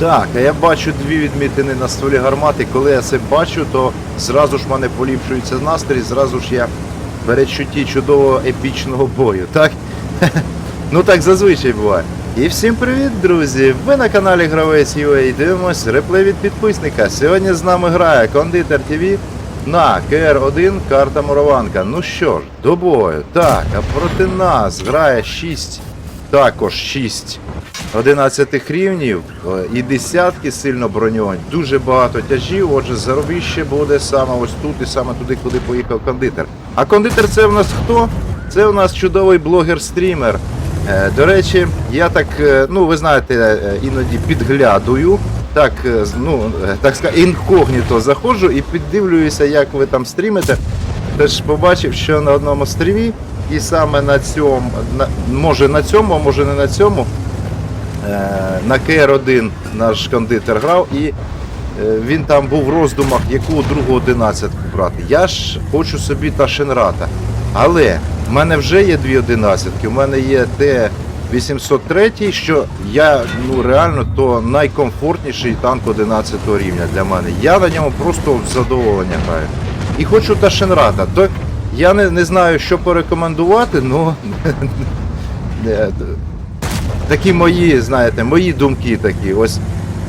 Так, а я бачу дві відмітини на стволі гармати. Коли я це бачу, то зразу ж в мене поліпшується настрій, зразу ж я передчутті чудового епічного бою, так? ну так зазвичай буває. І всім привіт, друзі! Ви на каналі Гравець UA дивимось реплей від підписника. Сьогодні з нами грає Кондитер ТВ на КР1 карта Мурованка. Ну що ж, до бою. Так, а проти нас грає 6, також 6 11 рівнів е, і десятки сильно броньовані, дуже багато тяжів. Отже, заробіще буде саме ось тут і саме туди, куди поїхав кондитер. А кондитер це в нас хто? Це у нас чудовий блогер-стрімер. Е, До речі, я так, е, ну ви знаєте, іноді підглядую. Так, ну, так сказати, інкогніто заходжу і піддивлююся, як ви там стрімите. Теж побачив, що на одному стрімі, і саме на цьому, на, може на цьому, а може не на цьому, на КР1 наш кондитер грав, і е, він там був в роздумах, яку другу одинадцятку брати. Я ж хочу собі Ташенрата. Але в мене вже є дві одинадцятки. У мене є Т-803, що я ну реально то найкомфортніший танк 11 рівня для мене. Я на ньому просто в задоволення граю. І хочу Ташенрата. То я не, не знаю, що порекомендувати, але такі мої, знаєте, мої думки такі. Ось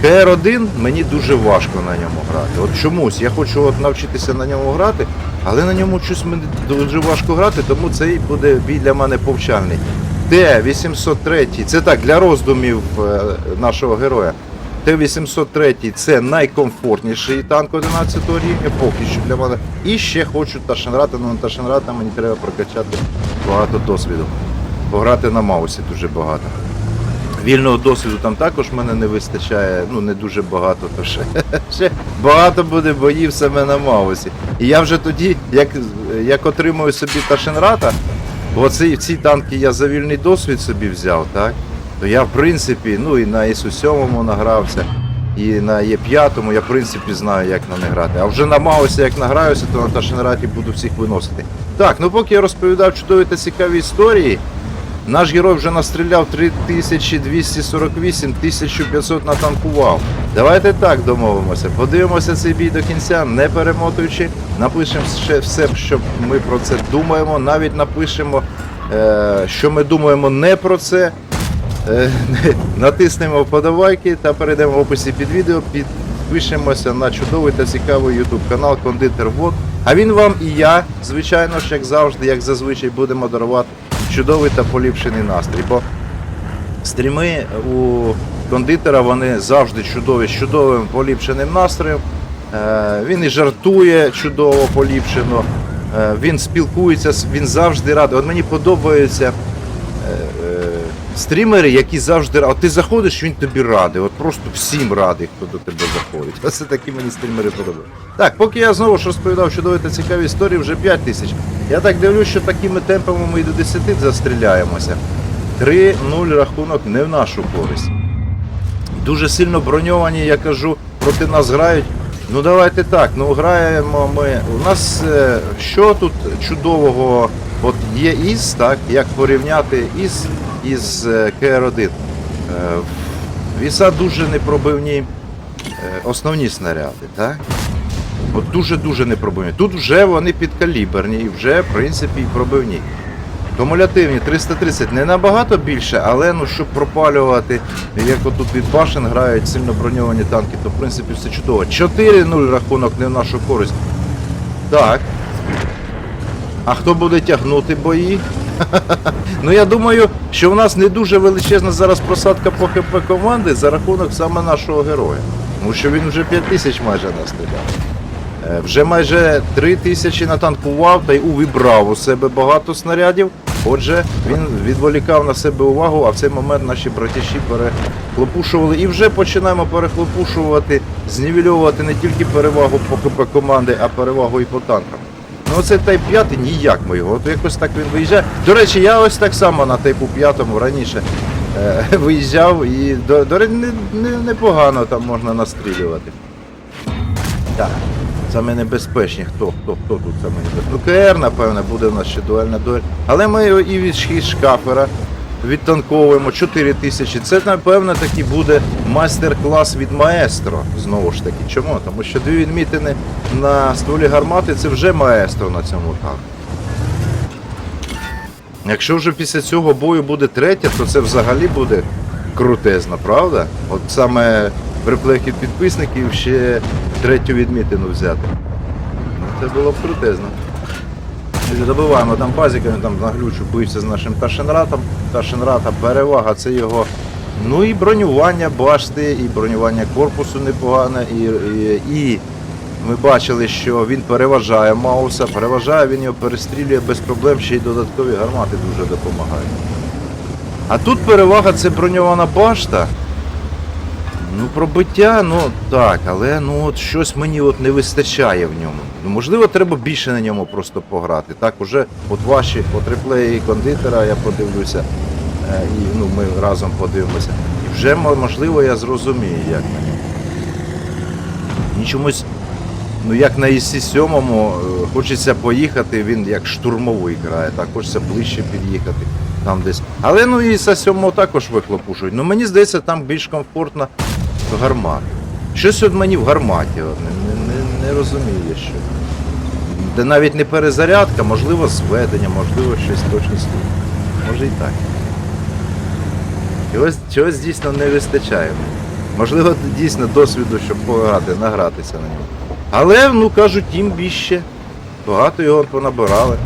КР-1 мені дуже важко на ньому грати. От чомусь я хочу от навчитися на ньому грати, але на ньому щось мені дуже важко грати, тому цей буде бій для мене повчальний. Т-803, це так, для роздумів е, нашого героя. Т-803 це найкомфортніший танк 11 рівня, поки що для мене. І ще хочу Ташенрата, але на Ташенрата мені треба прокачати багато досвіду. Пограти на маусі дуже багато. Вільного досвіду там також мене не вистачає, ну не дуже багато, то ще, ще багато буде боїв саме на маусі. І я вже тоді, як, як отримую собі Ташенрата, бо ці, ці танки я за вільний досвід собі взяв, так? То я в принципі, ну і на ісу 7 награвся, і на Є5 я в принципі знаю, як на них грати. А вже на Маусі, як награюся, то на Ташенраті буду всіх виносити. Так, ну поки я розповідав чудові та цікаві історії. Наш герой вже настріляв 3248, 1500 натанкував. Давайте так домовимося. Подивимося цей бій до кінця, не перемотуючи. Напишемо ще все, що ми про це думаємо. Навіть напишемо, е, що ми думаємо не про це. Е, натиснемо вподобайки та перейдемо в описі під відео. Підпишемося на чудовий та цікавий YouTube канал Кондитер Вод. А він вам і я, звичайно ж, як завжди, як зазвичай, будемо дарувати чудовий та поліпшений настрій. Бо стріми у кондитера вони завжди чудові з чудовим поліпшеним настроєм. Е, Він і жартує чудово поліпшено. Е, Він спілкується, він завжди радий. От мені подобаються е, стрімери, які завжди. От ти заходиш, він тобі радий. От просто всім радий, хто до тебе заходить. Оце такі мені стрімери подобаються. Так, поки я знову ж розповідав чудові та цікаві історії, вже 5 тисяч. Я так дивлюсь, що такими темпами ми і до 10 застріляємося. 3-0 рахунок не в нашу користь. Дуже сильно броньовані, я кажу, проти нас грають. Ну давайте так, ну граємо ми. У нас е, що тут чудового от є із, так, як порівняти із із е, КР-1. Е, Віса дуже непробивні е, основні снаряди, так? От дуже-дуже непробивні. Тут вже вони підкаліберні і вже, в принципі, пробивні. Кумулятивні 330 не набагато більше, але ну щоб пропалювати, як отут від башен грають сильно броньовані танки, то в принципі все чудово. 4-0 рахунок не в нашу користь. Так. А хто буде тягнути бої? ну я думаю, що в нас не дуже величезна зараз просадка по ХП команди за рахунок саме нашого героя. Тому що він вже 5 тисяч майже настріляв. Е, Вже майже 3 тисячі натанкував та й увібрав у себе багато снарядів. Отже, він відволікав на себе увагу, а в цей момент наші братіші перехлопушували. І вже починаємо перехлопушувати, знівельовувати не тільки перевагу по ХП команди, а перевагу і по танкам. Ну це тайп 5 ніяк ми його. От якось так він виїжджає. До речі, я ось так само на тайпу 5 раніше е, виїжджав і до, до речі, не, не, непогано там можна настрілювати. Так. Саме небезпечні. Хто? Хто? Хто тут саме небезпечні? Ну, КР, напевно, буде у нас ще дуельна дуель. Але ми і від шкафера відтанковуємо 4 тисячі. Це, напевно, таки буде майстер-клас від маестро. Знову ж таки. Чому? Тому що дві відмітини на стволі гармати це вже маестро на цьому танку. Якщо вже після цього бою буде третя, то це взагалі буде крутезно, правда? От саме приплехід підписників ще третю відмітину взяти. Ну, це було б крутезно. Добиваємо там пазиками, там на глючу бився з нашим Ташенратом. Ташенрата перевага це його. Ну і бронювання башти, і бронювання корпусу непогане, і, і, і ми бачили, що він переважає Мауса, переважає, він його перестрілює без проблем, ще й додаткові гармати дуже допомагають. А тут перевага це броньована башта. Ну, пробиття, ну так, але ну от щось мені от не вистачає в ньому. Ну, можливо, треба більше на ньому просто пограти. Так, уже от ваші от реплеї кондитера я подивлюся, е, і ну, ми разом подивимося. І вже можливо я зрозумію, як на ньому. Мені чомусь, ну як на ІСі 7 е, хочеться поїхати, він як штурмовий грає, так, хочеться ближче під'їхати. Там десь. Але ну і за 7 також вихлопушують. Ну мені здається, там більш комфортно гармат. Щось от мені в гарматі от, не, не, не розумію, що. Де навіть не перезарядка, можливо, зведення, можливо, щось точність. Може і так. Чогось, чогось дійсно не вистачає. Можливо, дійсно досвіду, щоб пограти, награтися на ньому. Але, ну кажуть, тим більше. Багато його понабирали.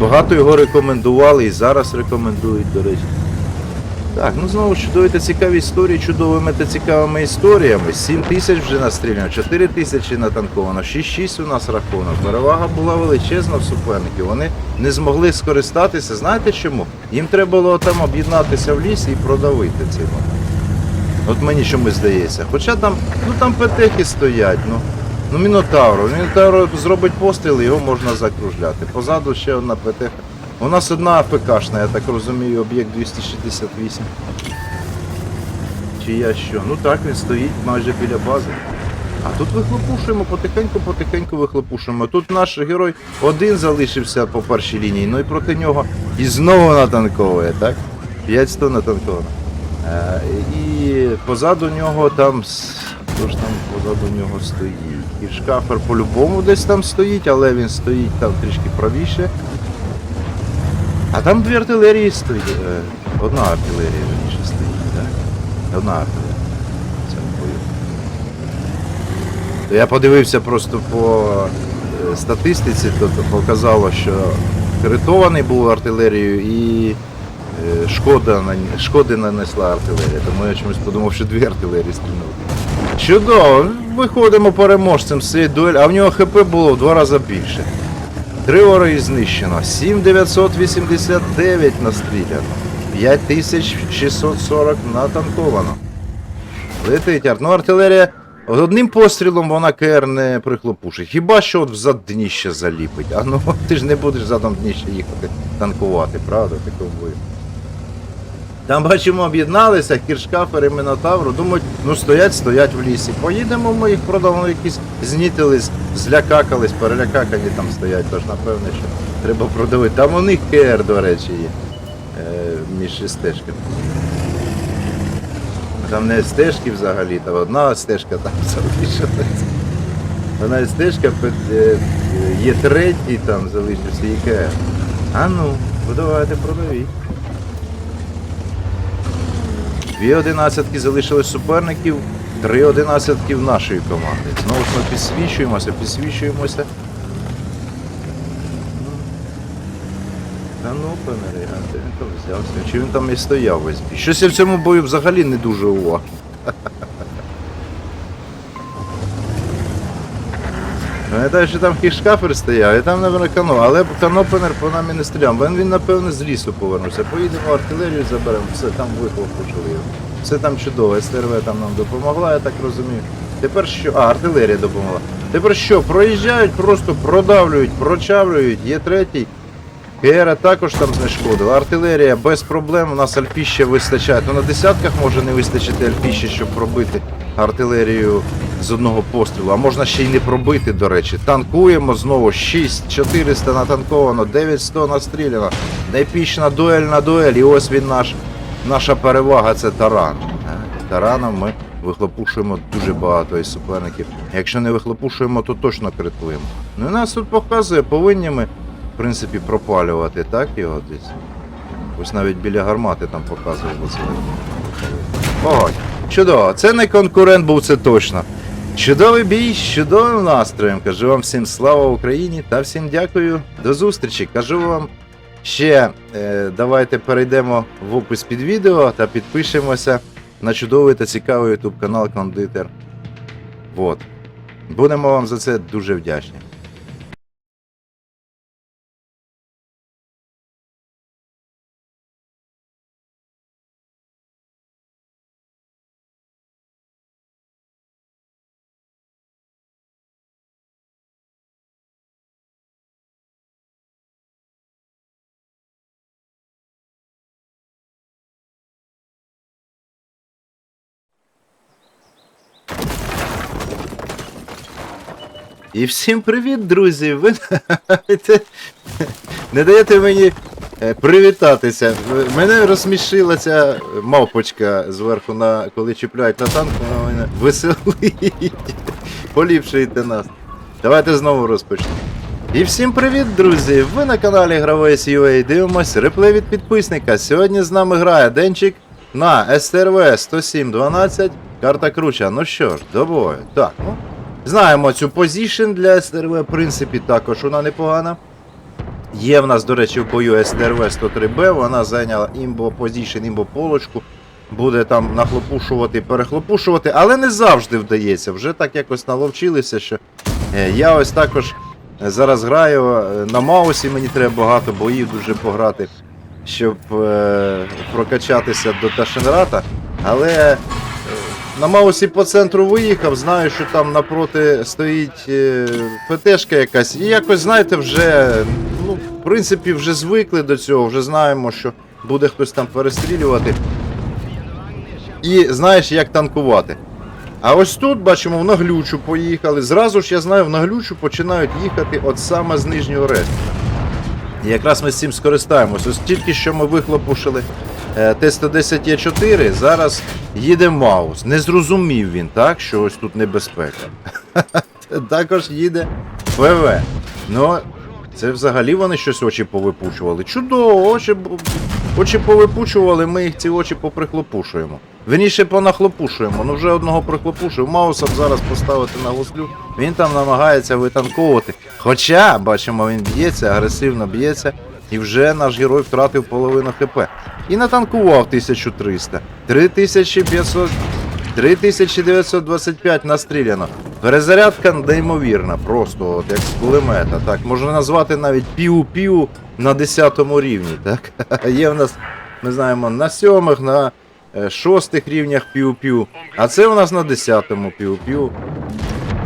Багато його рекомендували і зараз рекомендують, до речі. Так, ну знову ж чудові та цікаві історії, чудовими та цікавими історіями. 7 тисяч вже настріляно, 4 тисячі натанковано, 6-6 у нас рахунок. Перевага була величезна в суперників. Вони не змогли скористатися. Знаєте чому? Їм треба було там об'єднатися в лісі і продавити момент. От мені чомусь здається. Хоча там, ну там петехи стоять, ну. Ну Мінотавро. Мінотавро зробить постріл, його можна закружляти. Позаду ще одна ПТХ. У нас одна АПКшна, я так розумію, об'єкт 268. Чи я що? Ну так, він стоїть майже біля бази. А тут вихлопушуємо, потихеньку-потихеньку вихлопушуємо. Тут наш герой один залишився по першій лінії, ну і проти нього і знову натанковує, так? 500 натанковано. Е, і позаду нього там. Хто ж там позаду нього стоїть? Кіршкафер по-любому десь там стоїть, але він стоїть там трішки правіше. А там дві артилерії стоїть. Е, Одна артилерія верніше стоїть, так? Одна артилерія. Це в бою. Я подивився просто по е, статистиці, то, то показало, що критований був артилерією і е, шкода, шкоди нанесла артилерія. Тому я чомусь подумав, що дві артилерії стрільнули. Чудово, виходимо переможцем з цієї дуелі, а в нього ХП було в два рази більше. Три вороги знищено, 7989 настріляно, 5640 натанковано. Летить. Ну, артилерія одним пострілом вона КР не прихлопушить. Хіба що от взад дніще заліпить. А ну ти ж не будеш задом дніще їхати танкувати, правда, такому бою. Там бачимо, об'єдналися, Кіршкафер і Мінотавр, думають, ну стоять, стоять в лісі. Поїдемо, ми їх продавно якісь знітились, злякакались, перелякакані там стоять, тож напевне, що треба продавити. Там у них КР, до речі, є. Е, між стежками. Там не стежки взагалі, там одна стежка там залишилась. Вона стежка е, є третій там залишився і КР. А ну, давайте продавіть. Дві одинадцятки залишились суперників, три одинадцятки в нашої команди. Знову ж ми підсвічуємося, підсвічуємося. Та ну, пане а де він там взявся? Чи він там і стояв весь бій? Щось я в цьому бою взагалі не дуже увагу. Пам'ятаю, що там хішкафер стояв, і там, напевно, кано, але канопенер по нам і не стріляв. Бо Він, напевно, з лісу повернувся. Поїдемо артилерію заберемо, все там вихлопушили його. Все там чудово, СТРВ там нам допомогла, я так розумію. Тепер що? А, артилерія допомогла. Тепер що? Проїжджають, просто продавлюють, прочавлюють, є третій. КР також там знешкодила. Артилерія без проблем. У нас альпіща вистачає. Ну на десятках може не вистачити альпіща, щоб пробити артилерію з одного пострілу. А можна ще й не пробити, до речі. Танкуємо знову 6400 натанковано, 900 настріляно. Епічна дуель на дуель. І ось він наш наша перевага це таран. Е, Тараном ми вихлопушуємо дуже багато із суперників. Якщо не вихлопушуємо, то точно критуємо. Ну і нас тут показує, повинні ми, в принципі, пропалювати, так, його десь. Ось навіть біля гармати там показували це. Чудово. Це не конкурент був, це точно. Чудовий бій, з чудовим настроєм. Кажу вам всім слава Україні та всім дякую. До зустрічі. Кажу вам ще е, давайте перейдемо в опис під відео та підпишемося на чудовий та цікавий YouTube канал Кондитер. Вот. Будемо вам за це дуже вдячні. І всім привіт, друзі! Ви не даєте мені е, привітатися. Мене розсмішила ця мавпочка зверху, на, коли чіпляють на танк, вона мене веселить. Поліпшуйте нас. Давайте знову розпочнемо. І всім привіт, друзі! Ви на каналі Гравець UA дивимось реплей від підписника. Сьогодні з нами грає Денчик на СТРВ 10712. Карта круча. Ну що ж, до бою. Так, ну. Знаємо цю позішн для СТРВ, в принципі, також вона непогана. Є в нас, до речі, в бою СТРВ 103Б, вона зайняла імбо позішн, імбо полочку. Буде там нахлопушувати, перехлопушувати, але не завжди вдається. Вже так якось наловчилися, що е, я ось також е, зараз граю е, на маусі, мені треба багато боїв дуже пограти, щоб е, прокачатися до Ташенрата. Але на Маусі по центру виїхав, знаю, що там напроти стоїть е, ПТшка якась. І якось, знаєте, вже, ну, в принципі, вже звикли до цього, вже знаємо, що буде хтось там перестрілювати. І знаєш, як танкувати. А ось тут, бачимо, в наглючу поїхали. Зразу ж я знаю, в наглючу починають їхати от саме з нижнього ресту. І якраз ми з цим скористаємось. Ось тільки що ми вихлопушили е, Т-110Е4, зараз їде Маус. Не зрозумів він, так, що ось тут небезпека. Також їде ПВ. Ну, це взагалі вони щось очі повипучували. Чудово, очі, очі повипучували, ми їх ці очі поприхлопушуємо. Вірніше понахлопушуємо. Ну вже одного прихлопушив. Мауса зараз поставити на гуслю. Він там намагається витанковувати. Хоча, бачимо, він б'ється, агресивно б'ється. І вже наш герой втратив половину ХП. І натанкував 1300. 3500. 3925 настріляно. Перезарядка неймовірна, просто от як з кулемета. Так, можна назвати навіть пів-пів на 10 рівні. Так? Є в нас, ми знаємо, на сьомих, на е, шостих рівнях пів-пів. А це у нас на 10-му пів-пів.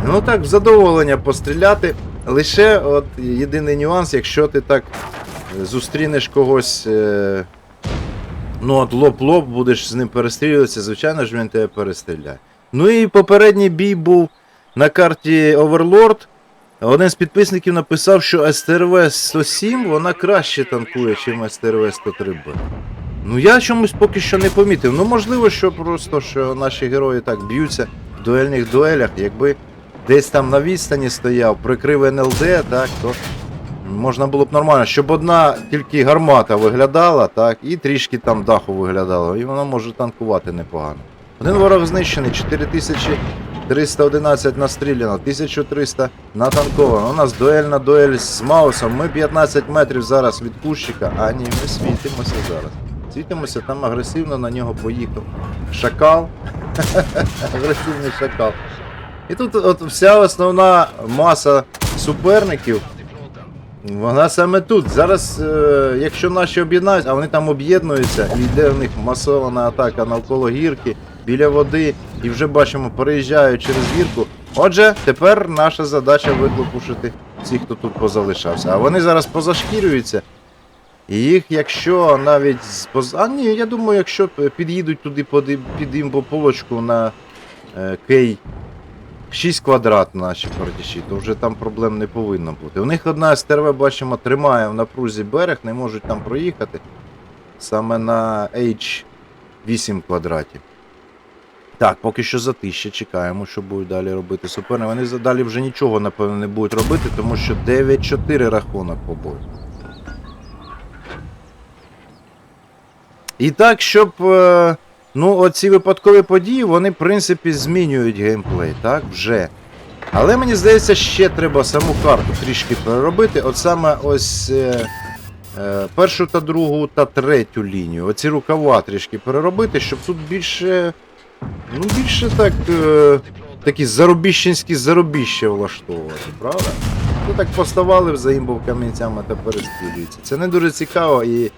Ну так, задоволення постріляти. Лише от єдиний нюанс, якщо ти так е, зустрінеш когось. Е, Ну, от лоб-лоб будеш з ним перестрілюватися, звичайно ж він тебе перестріляє. Ну і попередній бій був на карті Overlord. Один з підписників написав, що СТРВ 107 вона краще танкує, ніж СТРВ 103Б. Ну я чомусь поки що не помітив. Ну можливо, що просто що наші герої так б'ються в дуельних дуелях. Якби десь там на відстані стояв, прикрив НЛД, так, то можна було б нормально, щоб одна тільки гармата виглядала, так, і трішки там даху виглядало, і вона може танкувати непогано. Один ворог знищений, 4311 настріляно, 1300 натанковано. У нас дуельна дуель з Маусом. Ми 15 метрів зараз від кущика, а ні, ми світимося зараз. Світимося, там агресивно на нього поїхав. Шакал. Агресивний шакал. І тут от вся основна маса суперників. Вона саме тут. Зараз, е, якщо наші об'єднаються, а вони там об'єднуються, і йде в них масована атака навколо гірки, біля води, і вже бачимо, переїжджають через гірку. Отже, тепер наша задача вихлопушити всіх, хто тут позалишався. А вони зараз позашкірюються. І їх, якщо навіть з поз... А ні, я думаю, якщо під'їдуть туди під імбополочку на е, кей 6 квадрат наші партіші, то вже там проблем не повинно бути. У них одна СТРВ, бачимо, тримає в напрузі берег, не можуть там проїхати. Саме на H 8 квадратів. Так, поки що затища, чекаємо, що будуть далі робити суперники. Вони далі вже нічого, напевно, не будуть робити, тому що 9-4 рахунок по бою. І так, щоб. Ну, оці випадкові події, вони, в принципі, змінюють геймплей, так? Вже. Але мені здається, ще треба саму карту трішки переробити. От саме ось е, е, першу та другу та третю лінію. Оці рукава трішки переробити, щоб тут більше. Ну, більше так. Е, такі заробіщенські заробіща влаштовувати, правда? Ну так поставали взаємбов камінцями та перестрілюються. Це не дуже цікаво і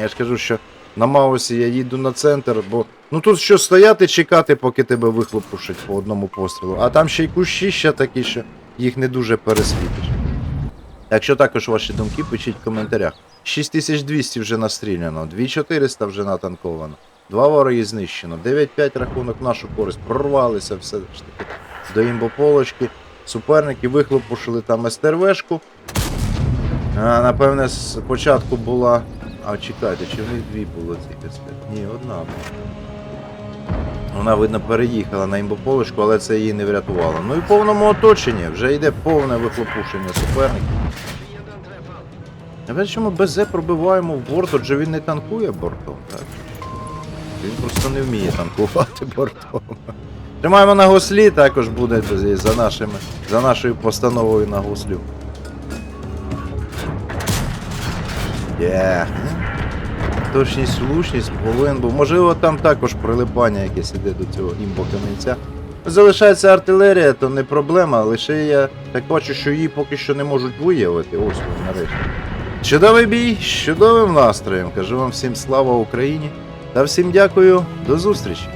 я ж кажу, що на Маусі я їду на центр, бо ну тут що стояти, чекати, поки тебе вихлопушать по одному пострілу. А там ще й кущі ще такі, що їх не дуже пересвітиш. Якщо також ваші думки, пишіть в коментарях. 6200 вже настріляно, 2400 вже натанковано, два вороги знищено, 9-5 рахунок нашу користь, прорвалися все ж таки до імбополочки. Суперники вихлопушили там СТРВшку. Напевне, спочатку була. А чекайте, чи в них дві було цих СТ? Ні, одна була. Вона, видно, переїхала на імбополочку, але це її не врятувало. Ну і в повному оточенні вже йде повне вихлопушення суперників. Ви чому БЗ пробиваємо в борт, отже він не танкує бортом, так? Він просто не вміє танкувати бортом. Тримаємо на гуслі, також буде за, нашими, за нашою постановою на гуслю. Є. Точність, влучність повинен був. Можливо, там також прилипання якесь іде до цього імбо камінця. Залишається артилерія, то не проблема, лише я так бачу, що її поки що не можуть виявити. Ось вони нарешті. Чудовий бій, чудовим настроєм. Кажу вам всім слава Україні та всім дякую, до зустрічі!